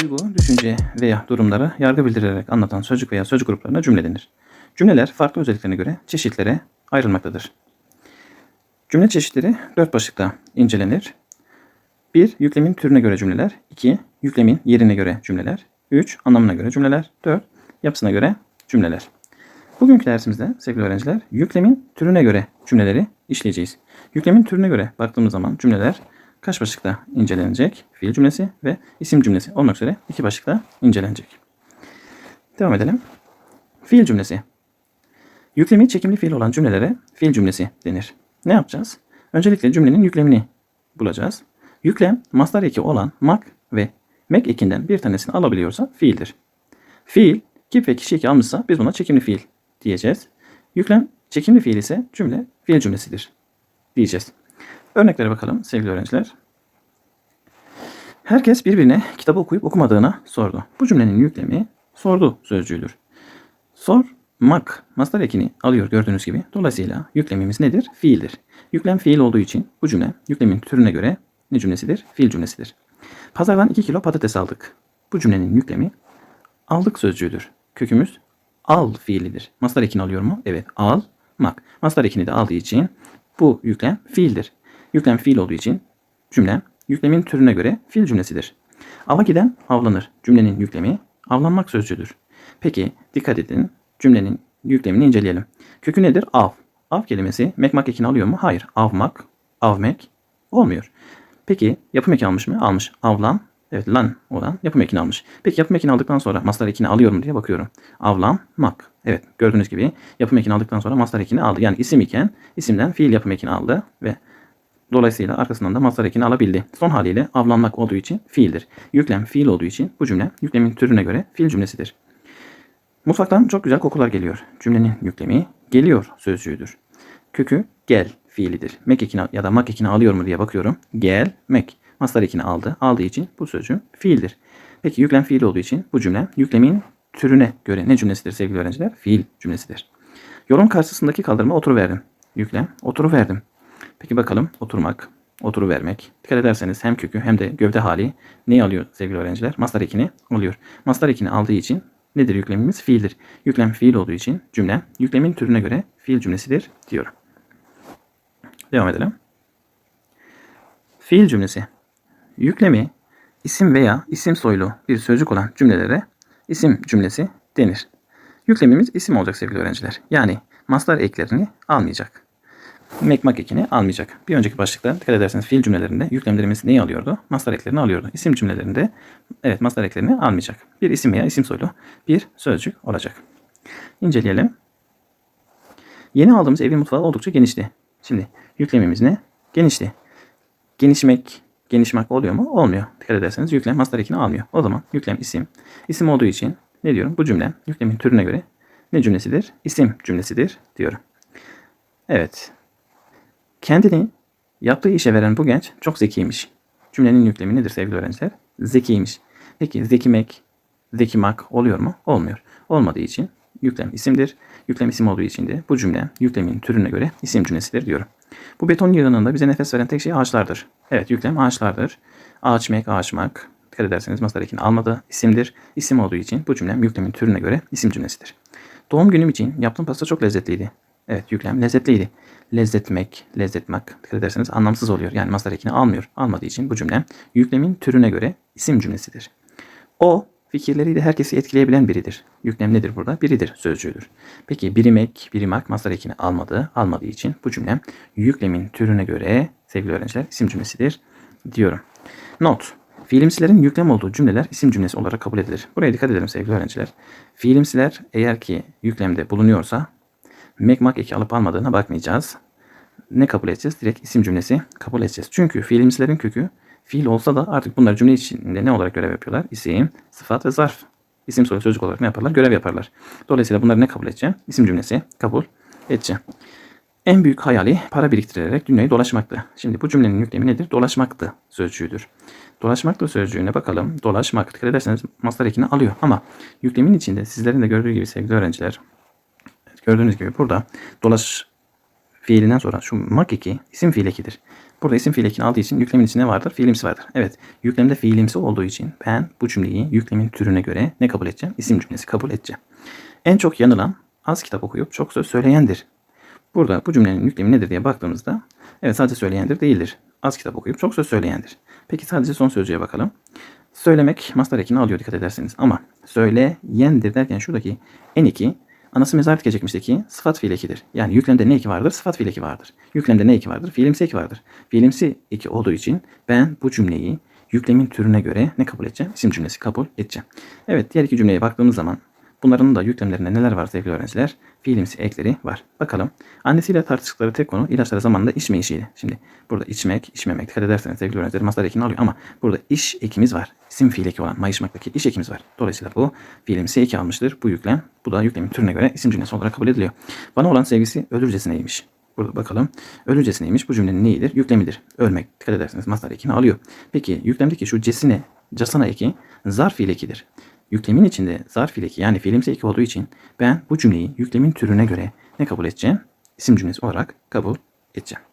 Duygu, düşünce veya durumları yargı bildirerek anlatan sözcük veya sözcük gruplarına cümle denir. Cümleler farklı özelliklerine göre çeşitlere ayrılmaktadır. Cümle çeşitleri dört başlıkta incelenir. 1. Yüklemin türüne göre cümleler. 2. Yüklemin yerine göre cümleler. 3. Anlamına göre cümleler. 4. Yapısına göre cümleler. Bugünkü dersimizde sevgili öğrenciler yüklemin türüne göre cümleleri işleyeceğiz. Yüklemin türüne göre baktığımız zaman cümleler kaç başlıkta incelenecek? Fiil cümlesi ve isim cümlesi olmak üzere iki başlıkta incelenecek. Devam edelim. Fiil cümlesi. Yüklemi çekimli fiil olan cümlelere fiil cümlesi denir. Ne yapacağız? Öncelikle cümlenin yüklemini bulacağız. Yüklem mastar eki olan mak ve mek ekinden bir tanesini alabiliyorsa fiildir. Fiil kip ve kişi eki almışsa biz buna çekimli fiil diyeceğiz. Yüklem çekimli fiil ise cümle fiil cümlesidir diyeceğiz. Örneklere bakalım sevgili öğrenciler. Herkes birbirine kitabı okuyup okumadığına sordu. Bu cümlenin yüklemi sordu sözcüğüdür. Sormak mastar ekini alıyor gördüğünüz gibi. Dolayısıyla yüklemimiz nedir? Fiildir. Yüklem fiil olduğu için bu cümle yüklemin türüne göre ne cümlesidir? Fiil cümlesidir. Pazardan 2 kilo patates aldık. Bu cümlenin yüklemi aldık sözcüğüdür. Kökümüz al fiilidir. Mastar ekini alıyor mu? Evet. Al, mak. Mastar ekini de aldığı için bu yüklem fiildir. Yüklem fiil olduğu için cümle yüklemin türüne göre fiil cümlesidir. Ava giden avlanır. Cümlenin yüklemi avlanmak sözcüğüdür. Peki dikkat edin. Cümlenin yüklemini inceleyelim. Kökü nedir? Av. Av kelimesi mekmak ekini alıyor mu? Hayır. Avmak, avmek olmuyor. Peki yapım eki almış mı? Almış. Avlan, evet lan olan yapım ekini almış. Peki yapım ekini aldıktan sonra mastar ekini alıyor mu diye bakıyorum. Avlanmak. Evet gördüğünüz gibi yapım ekini aldıktan sonra mastar ekini aldı. Yani isim iken isimden fiil yapım ekini aldı ve dolayısıyla arkasından da mastar ekini alabildi. Son haliyle avlanmak olduğu için fiildir. Yüklem fiil olduğu için bu cümle yüklemin türüne göre fiil cümlesidir. Mutfaktan çok güzel kokular geliyor. Cümlenin yüklemi geliyor sözcüğüdür. Kökü gel fiilidir. Mek ekini ya da mak ekini alıyor mu diye bakıyorum. Gel, mek. Mastar ekini aldı. Aldığı için bu sözcüğün fiildir. Peki yüklem fiil olduğu için bu cümle yüklemin türüne göre ne cümlesidir sevgili öğrenciler? Fiil cümlesidir. Yolun karşısındaki kaldırıma oturuverdim. Yüklem oturuverdim. Peki bakalım oturmak, oturuvermek. Dikkat ederseniz hem kökü hem de gövde hali neyi alıyor sevgili öğrenciler? Mastar ekini alıyor. Mastar ekini aldığı için nedir yüklemimiz? Fiildir. Yüklem fiil olduğu için cümle yüklemin türüne göre fiil cümlesidir diyorum. Devam edelim. Fiil cümlesi. Yüklemi isim veya isim soylu bir sözcük olan cümlelere isim cümlesi denir. Yüklemimiz isim olacak sevgili öğrenciler. Yani mastar eklerini almayacak. Mekmak ekini almayacak. Bir önceki başlıkta dikkat ederseniz fiil cümlelerinde yüklemlerimiz neyi alıyordu? Mastar eklerini alıyordu. İsim cümlelerinde evet mastar eklerini almayacak. Bir isim veya isim soylu bir sözcük olacak. İnceleyelim. Yeni aldığımız evin mutfağı oldukça genişti. Şimdi yüklemimiz ne? Genişti. Genişmek, genişmek oluyor mu? Olmuyor. Dikkat ederseniz yüklem mastar ekini almıyor. O zaman yüklem isim. İsim olduğu için ne diyorum? Bu cümle yüklemin türüne göre ne cümlesidir? İsim cümlesidir diyorum. Evet. Kendini yaptığı işe veren bu genç çok zekiymiş. Cümlenin yüklemi nedir sevgili öğrenciler? Zekiymiş. Peki zekimek, zekimak oluyor mu? Olmuyor. Olmadığı için yüklem isimdir. Yüklem isim olduğu için de bu cümle yüklemin türüne göre isim cümlesidir diyorum. Bu beton yığınında bize nefes veren tek şey ağaçlardır. Evet yüklem ağaçlardır. Ağaçmek, ağaçmak. Dikkat ederseniz mastar almadı. isimdir. İsim olduğu için bu cümlem yüklemin türüne göre isim cümlesidir. Doğum günüm için yaptığım pasta çok lezzetliydi. Evet yüklem lezzetliydi. Lezzetmek, lezzetmek dikkat ederseniz anlamsız oluyor. Yani mastar ekini almıyor. Almadığı için bu cümle yüklemin türüne göre isim cümlesidir. O fikirleriyle herkesi etkileyebilen biridir. Yüklem nedir burada? Biridir sözcüğüdür. Peki birimek, birimak mastar ekini almadı. Almadığı için bu cümle yüklemin türüne göre sevgili öğrenciler isim cümlesidir diyorum. Not. Fiilimsilerin yüklem olduğu cümleler isim cümlesi olarak kabul edilir. Buraya dikkat edelim sevgili öğrenciler. Fiilimsiler eğer ki yüklemde bulunuyorsa mekmak eki alıp almadığına bakmayacağız. Ne kabul edeceğiz? Direkt isim cümlesi kabul edeceğiz. Çünkü fiilimsilerin kökü fiil olsa da artık bunlar cümle içinde ne olarak görev yapıyorlar? İsim, sıfat ve zarf. İsim soru sözcük olarak ne yaparlar? Görev yaparlar. Dolayısıyla bunları ne kabul edeceğim? İsim cümlesi kabul edeceğim. En büyük hayali para biriktirerek dünyayı dolaşmaktı. Şimdi bu cümlenin yüklemi nedir? Dolaşmaktı sözcüğüdür. Dolaşmaktı sözcüğüne bakalım. Dolaşmak. Dikkat ederseniz mastar ekini alıyor. Ama yüklemin içinde sizlerin de gördüğü gibi sevgili öğrenciler. Gördüğünüz gibi burada dolaş fiilinden sonra şu mak eki isim fiil ekidir. Burada isim fiil ekini aldığı için yüklemin içinde vardır? Fiilimsi vardır. Evet. Yüklemde fiilimsi olduğu için ben bu cümleyi yüklemin türüne göre ne kabul edeceğim? İsim cümlesi kabul edeceğim. En çok yanılan az kitap okuyup çok söz söyleyendir. Burada bu cümlenin yüklemi nedir diye baktığımızda evet sadece söyleyendir değildir. Az kitap okuyup çok söz söyleyendir. Peki sadece son sözcüğe bakalım. Söylemek mastar ekini alıyor dikkat ederseniz. Ama söyleyendir derken şuradaki en iki anası mezar dikecekmişteki sıfat fiil ekidir. Yani yüklemde ne eki vardır? Sıfat fiil eki vardır. Yüklemde ne eki vardır? Fiilimsi eki vardır. Fiilimsi eki olduğu için ben bu cümleyi yüklemin türüne göre ne kabul edeceğim? İsim cümlesi kabul edeceğim. Evet diğer iki cümleye baktığımız zaman bunların da yüklemlerinde neler var sevgili öğrenciler? Fiilimsi ekleri var. Bakalım. Annesiyle tartıştıkları tek konu ilaçları zamanında içme işiydi. Şimdi burada içmek, içmemek dikkat ederseniz sevgili öğrenciler mastar ekini alıyor ama burada iş ekimiz var. İsim fiil eki olan mayışmaktaki iş ekimiz var. Dolayısıyla bu fiilimsi eki almıştır. Bu yüklem. Bu da yüklemin türüne göre isim cümlesi olarak kabul ediliyor. Bana olan sevgisi ölürcesineymiş. Burada bakalım. Ölürcesineymiş. Bu cümlenin neyidir? Yüklemidir. Ölmek. Dikkat ederseniz mastar ekini alıyor. Peki yüklemdeki şu cesine, casana eki zarf fiil ekidir. Yüklemin içinde zarf fiil eki yani fiilimsi eki olduğu için ben bu cümleyi yüklemin türüne göre ne kabul edeceğim? İsim cümlesi olarak kabul edeceğim.